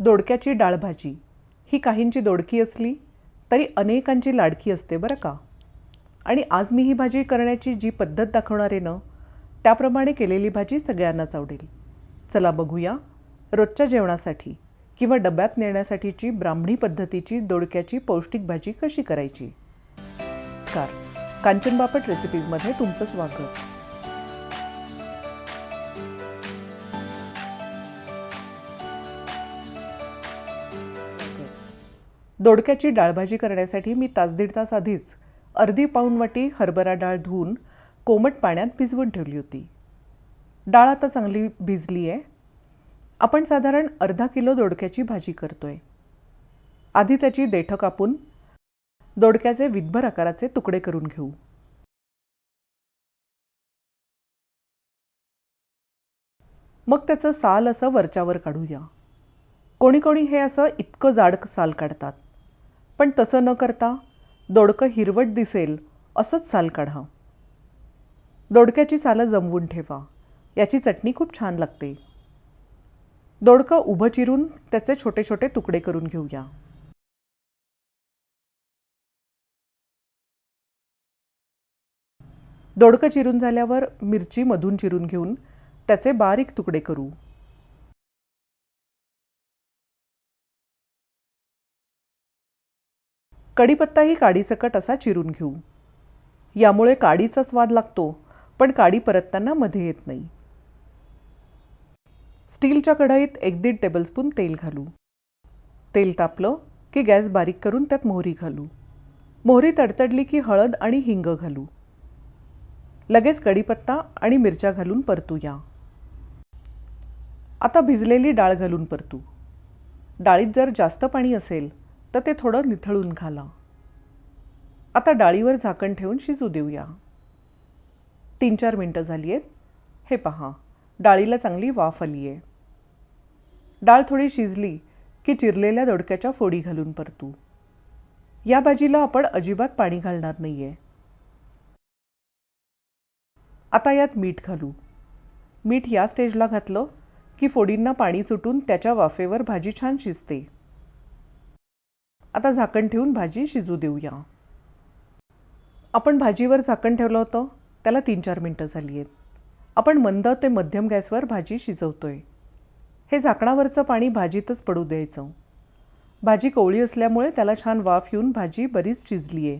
दोडक्याची डाळभाजी. ही काहींची दोडकी असली तरी अनेकांची लाडकी असते बरं का? आणि आज मी ही भाजी करण्याची जी पद्धत दाखवणार आहे ना त्याप्रमाणे केलेली भाजी सगळ्यांनाच आवडेल. चला बघूया रोजच्या जेवणासाठी किंवा डब्यात नेण्यासाठीची ब्राह्मणी पद्धतीची दोडक्याची पौष्टिक भाजी कशी करायची? कार कांचन बापट रेसिपीजमध्ये तुमचं स्वागत. दोडक्याची डाळभाजी करण्यासाठी मी तास दीड तास आधीच अर्धी पाऊणवाटी हरभरा डाळ धुवून कोमट पाण्यात भिजवून ठेवली होती. डाळ आता चांगली भिजली आहे. आपण साधारण अर्धा किलो दोडक्याची भाजी करतोय. आधी त्याची देठं कापून दोडक्याचे विधभर आकाराचे तुकडे करून घेऊ. मग त्याचं साल असं वरच्यावर काढूया. कोणी कोणी हे असं इतकं जाड साल काढतात. पण तसं न करता दोडकं हिरवट दिसेल असंच साल काढा. दोडक्याची सालं जमवून ठेवा. याची चटणी खूप छान लागते. दोडकं उभं चिरून त्याचे छोटे छोटे तुकडे करून घेऊया. दोडकं चिरून झाल्यावर मिरची मधून चिरून घेऊन त्याचे बारीक तुकडे करू. कढीपत्ताही काडीसकट असा चिरून घेऊ. यामुळे काडीचा स्वाद लागतो पण काडी परतताना मध्ये येत नाही. स्टीलच्या कढईत एक दीड टेबलस्पून तेल घालू. तेल तापलं की गॅस बारीक करून त्यात मोहरी घालू. मोहरी तडतडली की हळद आणि हिंग घालू. लगेच कढीपत्ता आणि मिरच्या घालून परतू या आता भिजलेली डाळ घालून परतू. डाळीत जर जास्त पाणी असेल तर ते थोडं निथळून घाला. आता डाळीवर झाकण ठेवून शिजू देऊया. तीन चार मिनटं झाली आहेत हे पहा डाळीला चांगली वाफ आली आहे डाळ थोडी शिजली की चिरलेल्या दोडक्याच्या फोडी घालून परतू. या भाजीला आपण अजिबात पाणी घालणार नाही आहे आता यात मीठ घालू. मीठ या स्टेजला घातलं की फोडींना पाणी सुटून त्याच्या वाफेवर भाजी छान शिजते. आता झाकण ठेवून भाजी शिजू देऊया. आपण भाजीवर झाकण ठेवलं होतं त्याला तीन चार मिनटं झाली आहेत. आपण मंद ते मध्यम गॅसवर भाजी शिजवतोय. हे झाकणावरचं पाणी भाजीतच पडू द्यायचं. भाजी कोवळी असल्यामुळे त्याला छान वाफ येऊन भाजी बरीच शिजली आहे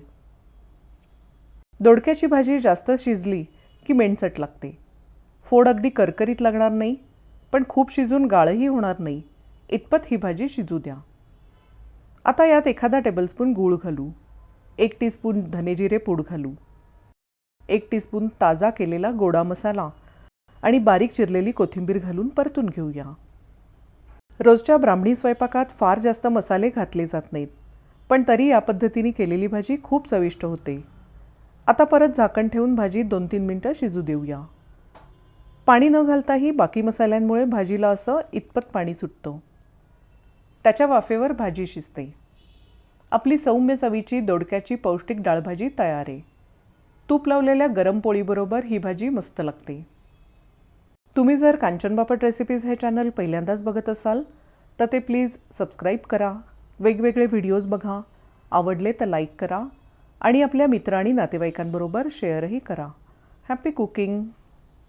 दोडक्याची भाजी जास्त शिजली की मेणचट लागते. फोड अगदी करकरीत लागणार नाही पण खूप शिजून गाळही होणार नाही. इतपत ही भाजी शिजू द्या. आता यात एखादा टेबलस्पून गूळ घालू एक टीस्पून धनेजिरे पूड घालू एक टीस्पून ताजा केलेला गोडा मसाला आणि बारीक चिरलेली कोथिंबीर घालून परतून घेऊया. रोजच्या ब्राह्मणी स्वयंपाकात फार जास्त मसाले घातले जात नाहीत पण तरी या पद्धतीने केलेली भाजी खूप चविष्ट होते. आता परत झाकण ठेवून भाजी दोन तीन मिनटं शिजू देऊया. पाणी न घालताही बाकी मसाल्यांमुळे भाजीला असं इतपत पाणी सुटतं. त्याच्या वाफेवर भाजी शिजते. आपली सौम्य चवीची दोडक्याची पौष्टिक डाळभाजी तयार आहे. तूप लावलेल्या गरम पोळीबरोबर ही भाजी मस्त लागते. तुम्ही जर कांचनबापट रेसिपीज हे चॅनल पहिल्यांदाच बघत असाल तर ते प्लीज सबस्क्राईब करा. वेगवेगळे व्हिडिओज बघा. आवडले तर लाईक करा. आणि आपल्या मित्र आणि नातेवाईकांबरोबर शेअरही करा. Happy cooking